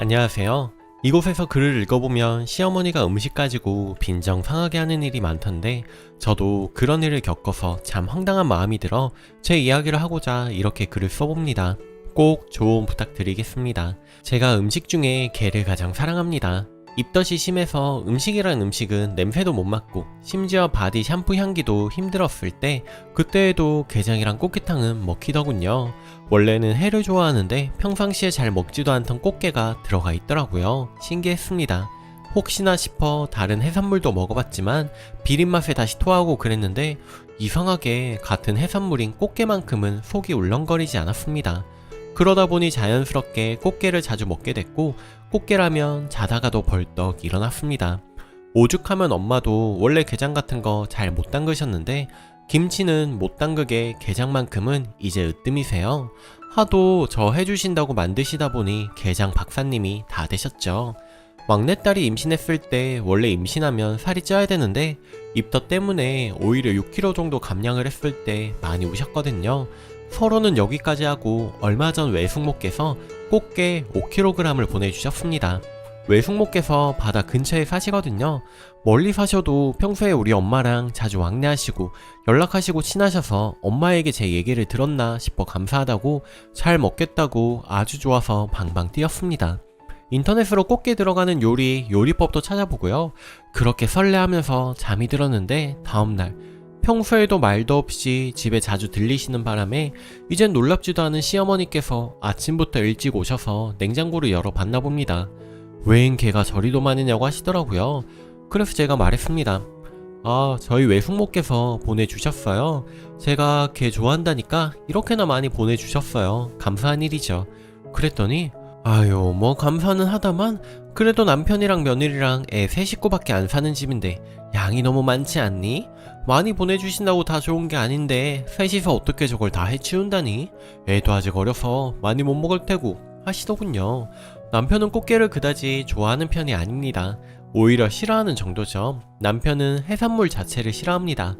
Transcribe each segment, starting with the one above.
안녕하세요. 이곳에서 글을 읽어보면 시어머니가 음식 가지고 빈정 상하게 하는 일이 많던데 저도 그런 일을 겪어서 참 황당한 마음이 들어 제 이야기를 하고자 이렇게 글을 써봅니다. 꼭 조언 부탁드리겠습니다. 제가 음식 중에 게를 가장 사랑합니다. 입덧이 심해서 음식이란 음식은 냄새도 못 맡고 심지어 바디 샴푸 향기도 힘들었을 때 그때에도 게장이랑 꽃게탕은 먹히더군요. 원래는 해를 좋아하는데 평상시에 잘 먹지도 않던 꽃게가 들어가 있더라고요. 신기했습니다. 혹시나 싶어 다른 해산물도 먹어봤지만 비린 맛에 다시 토하고 그랬는데 이상하게 같은 해산물인 꽃게만큼은 속이 울렁거리지 않았습니다. 그러다 보니 자연스럽게 꽃게를 자주 먹게 됐고 꽃게라면 자다가도 벌떡 일어났습니다. 오죽하면 엄마도 원래 게장 같은 거 잘 못 담그셨는데 김치는 못 담그게 게장만큼은 이제 으뜸이세요. 하도 저 해주신다고 만드시다 보니 게장 박사님이 다 되셨죠. 막내딸이 임신했을 때 원래 임신하면 살이 쪄야 되는데 입덧 때문에 오히려 6kg 정도 감량을 했을 때 많이 우셨거든요. 서로는 여기까지 하고 얼마 전 외숙모께서 꽃게 5kg을 보내주셨습니다. 외숙모께서 바다 근처에 사시거든요. 멀리 사셔도 평소에 우리 엄마랑 자주 왕래하시고 연락하시고 친하셔서 엄마에게 제 얘기를 들었나 싶어 감사하다고 잘 먹겠다고 아주 좋아서 방방 뛰었습니다. 인터넷으로 꽃게 들어가는 요리, 요리법도 찾아보고요. 그렇게 설레하면서 잠이 들었는데 다음날 평소에도 말도 없이 집에 자주 들리시는 바람에 이젠 놀랍지도 않은 시어머니께서 아침부터 일찍 오셔서 냉장고를 열어 봤나 봅니다. 웬 개가 저리도 많으냐고 하시더라고요. 그래서 제가 말했습니다. 아, 저희 외숙모께서 보내주셨어요. 제가 개 좋아한다니까 이렇게나 많이 보내주셨어요. 감사한 일이죠. 그랬더니, 아유, 뭐 감사는 하다만, 그래도 남편이랑 며느리랑 애 세 식구밖에 안 사는 집인데, 양이 너무 많지 않니? 많이 보내주신다고 다 좋은 게 아닌데, 셋이서 어떻게 저걸 다 해치운다니? 애도 아직 어려서 많이 못 먹을 테고, 하시더군요. 남편은 꽃게를 그다지 좋아하는 편이 아닙니다. 오히려 싫어하는 정도죠. 남편은 해산물 자체를 싫어합니다.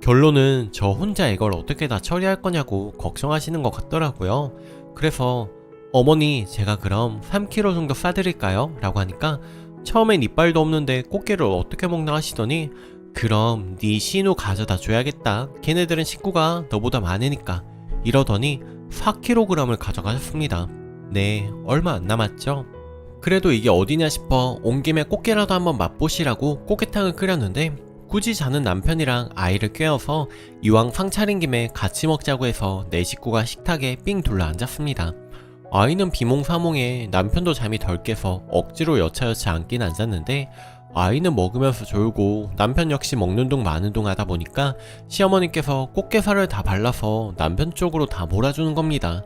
결론은 저 혼자 이걸 어떻게 다 처리할 거냐고 걱정하시는 것 같더라고요. 그래서 어머니 제가 그럼 3kg 정도 싸드릴까요? 라고 하니까 처음엔 이빨도 없는데 꽃게를 어떻게 먹나 하시더니 그럼 네 신우 가져다 줘야겠다. 걔네들은 식구가 너보다 많으니까. 이러더니 4kg을 가져가셨습니다. 네, 얼마 안 남았죠? 그래도 이게 어디냐 싶어 온 김에 꽃게라도 한번 맛보시라고 꽃게탕을 끓였는데 굳이 자는 남편이랑 아이를 꿰어서 이왕 상 차린 김에 같이 먹자고 해서 내 식구가 식탁에 삥 둘러 앉았습니다. 아이는 비몽사몽에 남편도 잠이 덜 깨서 억지로 여차여차 앉긴 앉았는데 아이는 먹으면서 졸고 남편 역시 먹는 둥 마는 둥 하다 보니까 시어머니께서 꽃게살을 다 발라서 남편 쪽으로 다 몰아주는 겁니다.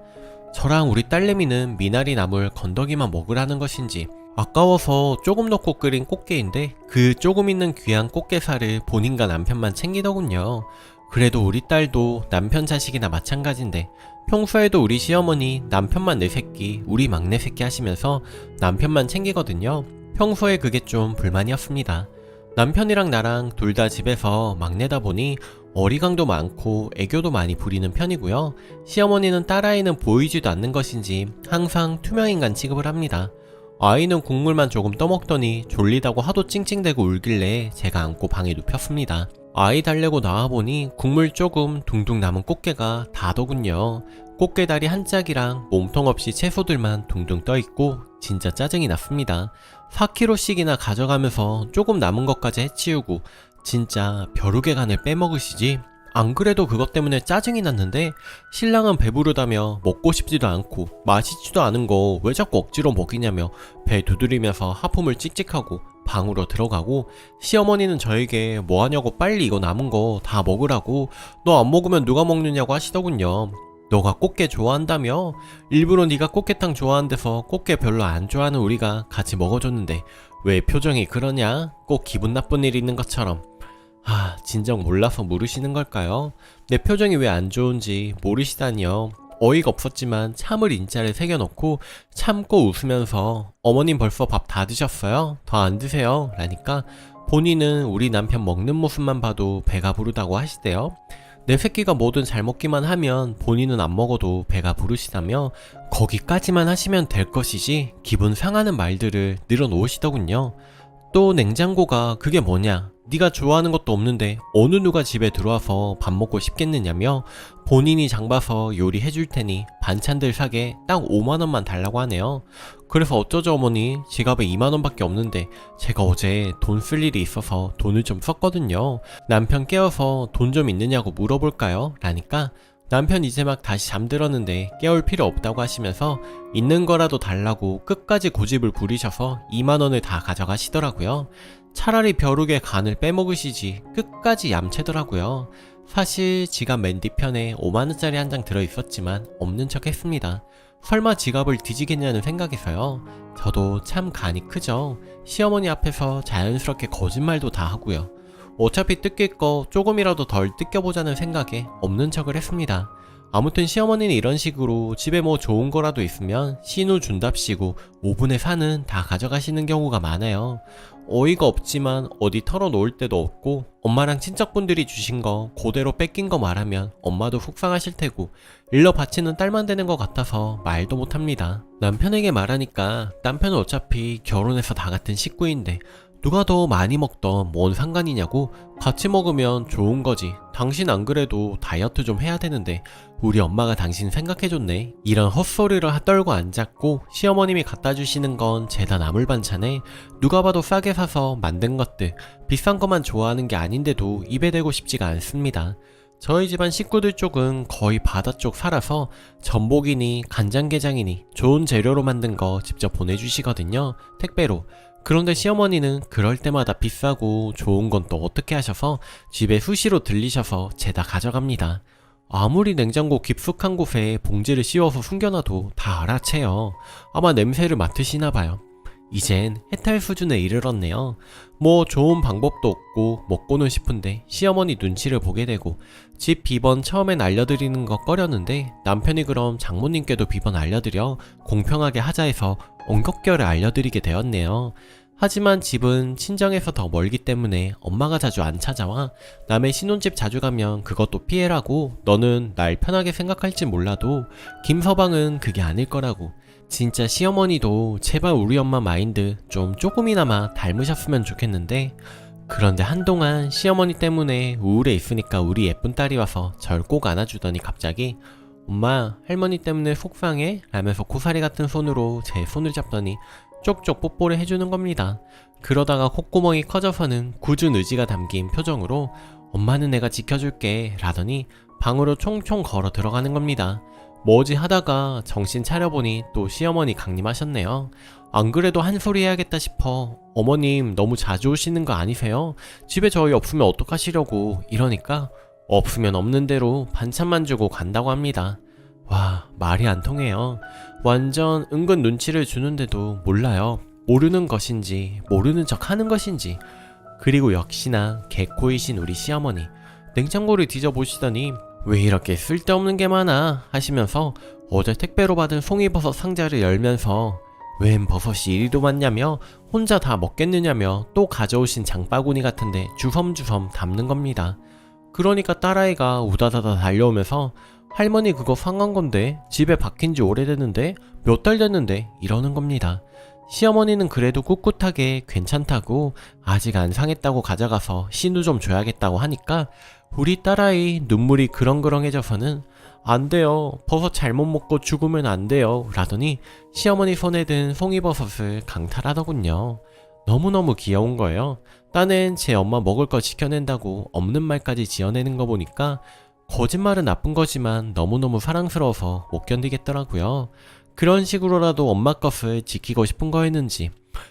저랑 우리 딸내미는 미나리 나물 건더기만 먹으라는 것인지 아까워서 조금 넣고 끓인 꽃게인데 그 조금 있는 귀한 꽃게살을 본인과 남편만 챙기더군요. 그래도 우리 딸도 남편 자식이나 마찬가지인데 평소에도 우리 시어머니 남편만 내 새끼, 우리 막내 새끼 하시면서 남편만 챙기거든요. 평소에 그게 좀 불만이었습니다. 남편이랑 나랑 둘 다 집에서 막내다 보니 어리광도 많고 애교도 많이 부리는 편이고요. 시어머니는 딸아이는 보이지도 않는 것인지 항상 투명인간 취급을 합니다. 아이는 국물만 조금 떠먹더니 졸리다고 하도 찡찡대고 울길래 제가 안고 방에 눕혔습니다. 아이 달래고 나와보니 국물 조금 둥둥 남은 꽃게가 다더군요. 꽃게다리 한 짝이랑 몸통 없이 채소들만 둥둥 떠있고 진짜 짜증이 났습니다. 4kg씩이나 가져가면서 조금 남은 것까지 해치우고 진짜 벼룩의 간을 빼먹으시지? 안 그래도 그것 때문에 짜증이 났는데 신랑은 배부르다며 먹고 싶지도 않고 맛있지도 않은 거 왜 자꾸 억지로 먹이냐며 배 두드리면서 하품을 찍찍하고 방으로 들어가고 시어머니는 저에게 뭐 하냐고 빨리 이거 남은 거 다 먹으라고 너 안 먹으면 누가 먹느냐고 하시더군요. 너가 꽃게 좋아한다며? 일부러 네가 꽃게탕 좋아한 데서 꽃게 별로 안 좋아하는 우리가 같이 먹어줬는데 왜 표정이 그러냐? 꼭 기분 나쁜 일 있는 것처럼. 아, 진정 몰라서 물으시는 걸까요? 내 표정이 왜 안 좋은지 모르시다니요. 어이가 없었지만 참을 인자를 새겨놓고 참고 웃으면서 어머님 벌써 밥 다 드셨어요? 더 안 드세요? 라니까 본인은 우리 남편 먹는 모습만 봐도 배가 부르다고 하시대요. 내 새끼가 뭐든 잘 먹기만 하면 본인은 안 먹어도 배가 부르시다며 거기까지만 하시면 될 것이지 기분 상하는 말들을 늘어놓으시더군요. 또 냉장고가 그게 뭐냐? 네가 좋아하는 것도 없는데 어느 누가 집에 들어와서 밥 먹고 싶겠느냐며 본인이 장봐서 요리해 줄 테니 반찬들 사게 딱 5만 원만 달라고 하네요. 그래서 어쩌죠 어머니 지갑에 2만 원밖에 없는데 제가 어제 돈 쓸 일이 있어서 돈을 좀 썼거든요. 남편 깨워서 돈 좀 있느냐고 물어볼까요? 라니까 남편 이제 막 다시 잠들었는데 깨울 필요 없다고 하시면서 있는 거라도 달라고 끝까지 고집을 부리셔서 2만 원을 다 가져가시더라고요. 차라리 벼룩의 간을 빼먹으시지 끝까지 얌체더라고요. 사실 지갑 맨 뒤편에 5만원짜리 한 장 들어있었지만 없는 척 했습니다. 설마 지갑을 뒤지겠냐는 생각에서요. 저도 참 간이 크죠. 시어머니 앞에서 자연스럽게 거짓말도 다 하고요. 어차피 뜯길 거 조금이라도 덜 뜯겨보자는 생각에 없는 척을 했습니다. 아무튼 시어머니는 이런 식으로 집에 뭐 좋은 거라도 있으면 신우 준답시고 5분의 4는 다 가져가시는 경우가 많아요. 어이가 없지만 어디 털어놓을 데도 없고 엄마랑 친척분들이 주신 거 그대로 뺏긴 거 말하면 엄마도 속상하실 테고 일러 바치는 딸만 되는 것 같아서 말도 못합니다. 남편에게 말하니까 남편은 어차피 결혼해서 다 같은 식구인데 누가 더 많이 먹던 뭔 상관이냐고 같이 먹으면 좋은 거지. 당신 안 그래도 다이어트 좀 해야 되는데 우리 엄마가 당신 생각해줬네. 이런 헛소리를 떨고 앉았고 시어머님이 갖다 주시는 건 죄다 나물 반찬에 누가 봐도 싸게 사서 만든 것들 비싼 것만 좋아하는 게 아닌데도 입에 대고 싶지가 않습니다. 저희 집안 식구들 쪽은 거의 바다 쪽 살아서 전복이니 간장게장이니 좋은 재료로 만든 거 직접 보내주시거든요. 택배로. 그런데 시어머니는 그럴 때마다 비싸고 좋은 건 또 어떻게 하셔서 집에 수시로 들리셔서 죄다 가져갑니다. 아무리 냉장고 깊숙한 곳에 봉지를 씌워서 숨겨놔도 다 알아채요. 아마 냄새를 맡으시나 봐요. 이젠 해탈 수준에 이르렀네요. 뭐 좋은 방법도 없고 먹고는 싶은데 시어머니 눈치를 보게 되고 집 비번 처음엔 알려드리는 거 꺼렸는데 남편이 그럼 장모님께도 비번 알려드려 공평하게 하자 해서 엉겁결에 알려드리게 되었네요. 하지만 집은 친정에서 더 멀기 때문에 엄마가 자주 안 찾아와 남의 신혼집 자주 가면 그것도 피해라고 너는 날 편하게 생각할지 몰라도 김서방은 그게 아닐 거라고 진짜 시어머니도 제발 우리 엄마 마인드 좀 조금이나마 닮으셨으면 좋겠는데 그런데 한동안 시어머니 때문에 우울해 있으니까 우리 예쁜 딸이 와서 절 꼭 안아주더니 갑자기 엄마 할머니 때문에 속상해? 라면서 고사리 같은 손으로 제 손을 잡더니 쪽쪽 뽀뽀를 해주는 겁니다. 그러다가 콧구멍이 커져서는 굳은 의지가 담긴 표정으로 엄마는 내가 지켜줄게 라더니 방으로 총총 걸어 들어가는 겁니다. 뭐지 하다가 정신 차려보니 또 시어머니 강림하셨네요. 안 그래도 한 소리 해야겠다 싶어. 어머님 너무 자주 오시는 거 아니세요? 집에 저희 없으면 어떡하시려고 이러니까 없으면 없는 대로 반찬만 주고 간다고 합니다. 와, 말이 안 통해요. 완전 은근 눈치를 주는데도 몰라요. 모르는 것인지, 모르는 척 하는 것인지. 그리고 역시나 개코이신 우리 시어머니. 냉장고를 뒤져보시더니 왜 이렇게 쓸데없는 게 많아 하시면서 어제 택배로 받은 송이버섯 상자를 열면서 웬 버섯이 이리도 많냐며 혼자 다 먹겠느냐며 또 가져오신 장바구니 같은데 주섬주섬 담는 겁니다. 그러니까 딸아이가 우다다다 달려오면서 할머니 그거 상한 건데 집에 박힌 지 오래됐는데 몇 달 됐는데 이러는 겁니다. 시어머니는 그래도 꿋꿋하게 괜찮다고 아직 안 상했다고 가져가서 신우 좀 줘야겠다고 하니까 우리 딸아이 눈물이 그렁그렁해져서는 안 돼요. 버섯 잘못 먹고 죽으면 안 돼요. 라더니 시어머니 손에 든 송이버섯을 강탈하더군요. 너무너무 귀여운 거예요. 딴엔 제 엄마 먹을 거 지켜낸다고 없는 말까지 지어내는 거 보니까 거짓말은 나쁜 거지만 너무너무 사랑스러워서 못 견디겠더라고요. 그런 식으로라도 엄마 것을 지키고 싶은 거였는지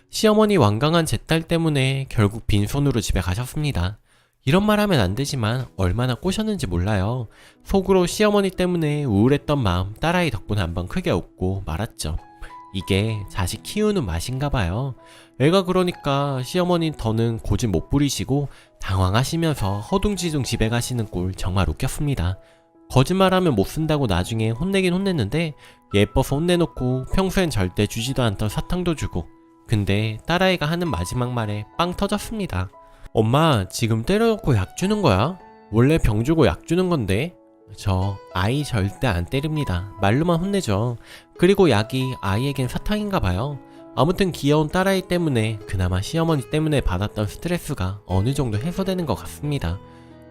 시어머니 완강한 제 딸 때문에 결국 빈손으로 집에 가셨습니다. 이런 말 하면 안 되지만 얼마나 꼬셨는지 몰라요. 속으로 시어머니 때문에 우울했던 마음 딸아이 덕분에 한번 크게 웃고 말았죠. 이게 자식 키우는 맛인가 봐요. 애가 그러니까 시어머니 더는 고집 못 부리시고 당황하시면서 허둥지둥 집에 가시는 꼴 정말 웃겼습니다. 거짓말하면 못 쓴다고 나중에 혼내긴 혼냈는데 예뻐서 혼내놓고 평소엔 절대 주지도 않던 사탕도 주고 근데 딸아이가 하는 마지막 말에 빵 터졌습니다. 엄마 지금 때려놓고 약 주는 거야? 원래 병 주고 약 주는 건데 저 아이 절대 안 때립니다. 말로만 혼내죠. 그리고 약이 아이에겐 사탕인가 봐요. 아무튼 귀여운 딸아이 때문에 그나마 시어머니 때문에 받았던 스트레스가 어느 정도 해소되는 것 같습니다.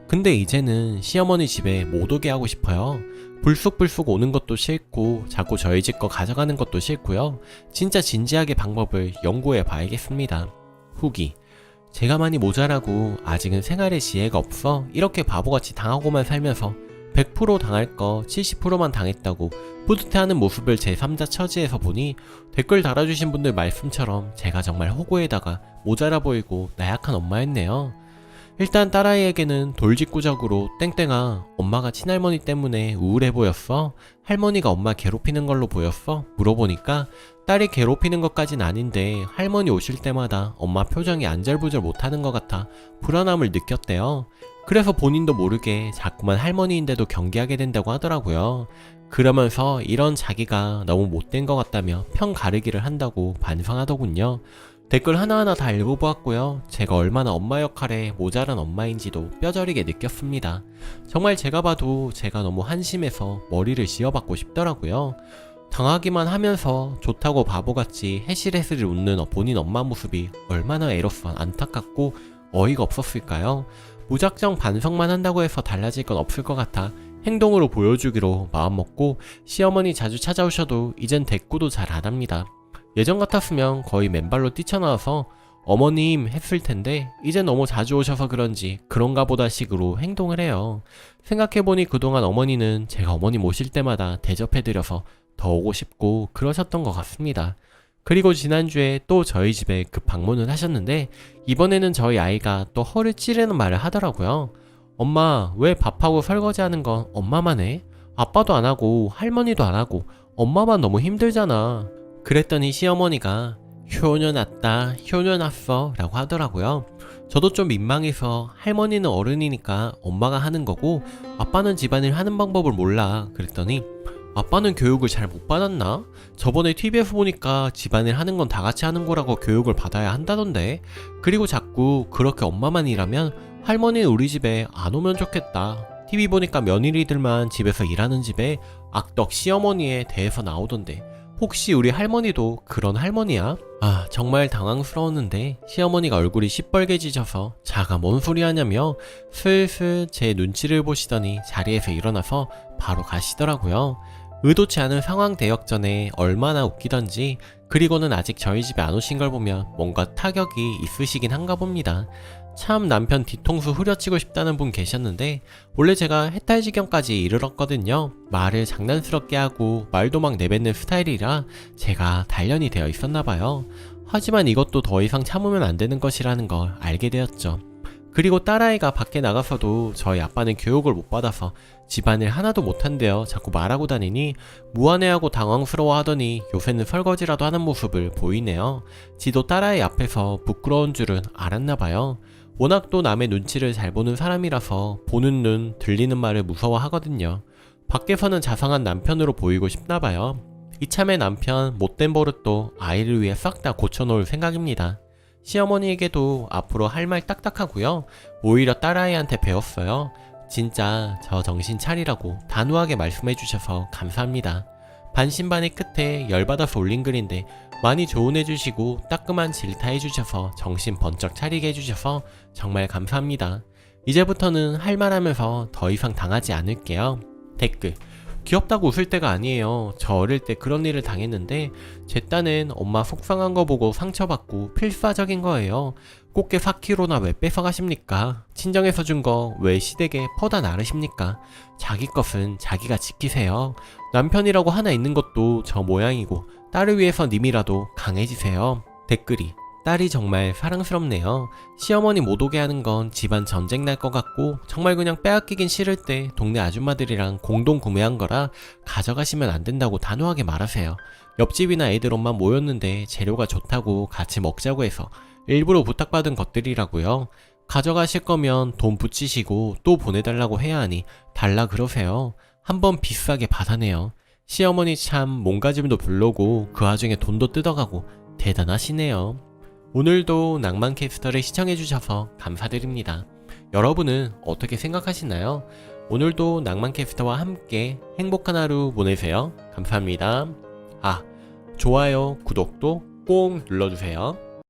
근데 이제는 시어머니 집에 못 오게 하고 싶어요. 불쑥불쑥 오는 것도 싫고 자꾸 저희 집 거 가져가는 것도 싫고요. 진짜 진지하게 방법을 연구해 봐야겠습니다. 후기. 제가 많이 모자라고 아직은 생활의 지혜가 없어 이렇게 바보같이 당하고만 살면서 100% 당할 거 70%만 당했다고 뿌듯해하는 모습을 제3자 처지에서 보니 댓글 달아주신 분들 말씀처럼 제가 정말 호구에다가 모자라 보이고 나약한 엄마였네요. 일단 딸아이에게는 돌직구적으로 땡땡아 엄마가 친할머니 때문에 우울해 보였어? 할머니가 엄마 괴롭히는 걸로 보였어? 물어보니까 딸이 괴롭히는 것까진 아닌데 할머니 오실 때마다 엄마 표정이 안절부절 못하는 것 같아 불안함을 느꼈대요. 그래서 본인도 모르게 자꾸만 할머니인데도 경계하게 된다고 하더라고요. 그러면서 이런 자기가 너무 못된 것 같다며 평 가르기를 한다고 반성하더군요. 댓글 하나하나 다 읽어보았고요. 제가 얼마나 엄마 역할에 모자란 엄마인지도 뼈저리게 느꼈습니다. 정말 제가 봐도 제가 너무 한심해서 머리를 쥐어받고 싶더라고요. 당하기만 하면서 좋다고 바보같이 해실해실 웃는 본인 엄마 모습이 얼마나 애로서 안타깝고 어이가 없었을까요? 무작정 반성만 한다고 해서 달라질 건 없을 것 같아 행동으로 보여주기로 마음먹고 시어머니 자주 찾아오셔도 이젠 대꾸도 잘 안 합니다. 예전 같았으면 거의 맨발로 뛰쳐나와서 어머님 했을 텐데 이제 너무 자주 오셔서 그런지 그런가 보다 식으로 행동을 해요. 생각해보니 그동안 어머니는 제가 어머니 모실 때마다 대접해드려서 더 오고 싶고 그러셨던 것 같습니다. 그리고 지난주에 또 저희 집에 급 방문을 하셨는데 이번에는 저희 아이가 또 허를 찌르는 말을 하더라고요. 엄마 왜 밥하고 설거지하는 건 엄마만 해? 아빠도 안 하고 할머니도 안 하고 엄마만 너무 힘들잖아. 그랬더니 시어머니가 효녀 났다, 효녀 났어 라고 하더라고요. 저도 좀 민망해서 할머니는 어른이니까 엄마가 하는 거고 아빠는 집안일 하는 방법을 몰라. 그랬더니 아빠는 교육을 잘 못 받았나? 저번에 TV에서 보니까 집안일 하는 건 다 같이 하는 거라고 교육을 받아야 한다던데. 그리고 자꾸 그렇게 엄마만 일하면 할머니는 우리 집에 안 오면 좋겠다. TV 보니까 며느리들만 집에서 일하는 집에 악덕 시어머니에 대해서 나오던데. 혹시 우리 할머니도 그런 할머니야? 아, 정말 당황스러웠는데 시어머니가 얼굴이 시뻘개지셔서 자가 뭔 소리 하냐며 슬슬 제 눈치를 보시더니 자리에서 일어나서 바로 가시더라고요. 의도치 않은 상황 대역전에 얼마나 웃기던지 그리고는 아직 저희 집에 안 오신 걸 보면 뭔가 타격이 있으시긴 한가 봅니다. 참 남편 뒤통수 후려치고 싶다는 분 계셨는데 원래 제가 해탈 지경까지 이르렀거든요. 말을 장난스럽게 하고 말도 막 내뱉는 스타일이라 제가 단련이 되어 있었나 봐요. 하지만 이것도 더 이상 참으면 안 되는 것이라는 걸 알게 되었죠. 그리고 딸아이가 밖에 나가서도 저희 아빠는 교육을 못 받아서 집안일 하나도 못한대요. 자꾸 말하고 다니니 무안해하고 당황스러워 하더니 요새는 설거지라도 하는 모습을 보이네요. 지도 딸아이 앞에서 부끄러운 줄은 알았나 봐요. 워낙 또 남의 눈치를 잘 보는 사람이라서 보는 눈, 들리는 말을 무서워하거든요. 밖에서는 자상한 남편으로 보이고 싶나 봐요. 이참에 남편 못된 버릇도 아이를 위해 싹 다 고쳐놓을 생각입니다. 시어머니에게도 앞으로 할 말 딱딱하고요. 오히려 딸아이한테 배웠어요. 진짜 저 정신 차리라고 단호하게 말씀해 주셔서 감사합니다. 반신반의 끝에 열받아서 올린 글인데 많이 조언해 주시고 따끔한 질타해 주셔서 정신 번쩍 차리게 해 주셔서 정말 감사합니다. 이제부터는 할 말 하면서 더 이상 당하지 않을게요. 댓글 귀엽다고 웃을 때가 아니에요. 저 어릴 때 그런 일을 당했는데 제 딴엔 엄마 속상한 거 보고 상처받고 필사적인 거예요. 꽃게 4kg나 왜 뺏어가십니까? 친정에서 준 거 왜 시댁에 퍼다 나르십니까? 자기 것은 자기가 지키세요. 남편이라고 하나 있는 것도 저 모양이고 딸을 위해서 님이라도 강해지세요. 댓글이 딸이 정말 사랑스럽네요. 시어머니 못 오게 하는 건 집안 전쟁 날 것 같고 정말 그냥 빼앗기긴 싫을 때 동네 아줌마들이랑 공동 구매한 거라 가져가시면 안 된다고 단호하게 말하세요. 옆집이나 애들 엄마 모였는데 재료가 좋다고 같이 먹자고 해서 일부러 부탁받은 것들이라고요. 가져가실 거면 돈 붙이시고 또 보내달라고 해야 하니 달라 그러세요. 한번 비싸게 받아내요. 시어머니 참 몸가짐도 별로고 그 와중에 돈도 뜯어가고 대단하시네요. 오늘도 낭만 캐스터를 시청해주셔서 감사드립니다. 여러분은 어떻게 생각하시나요? 오늘도 낭만 캐스터와 함께 행복한 하루 보내세요. 감사합니다. 아, 좋아요, 구독도 꼭 눌러주세요.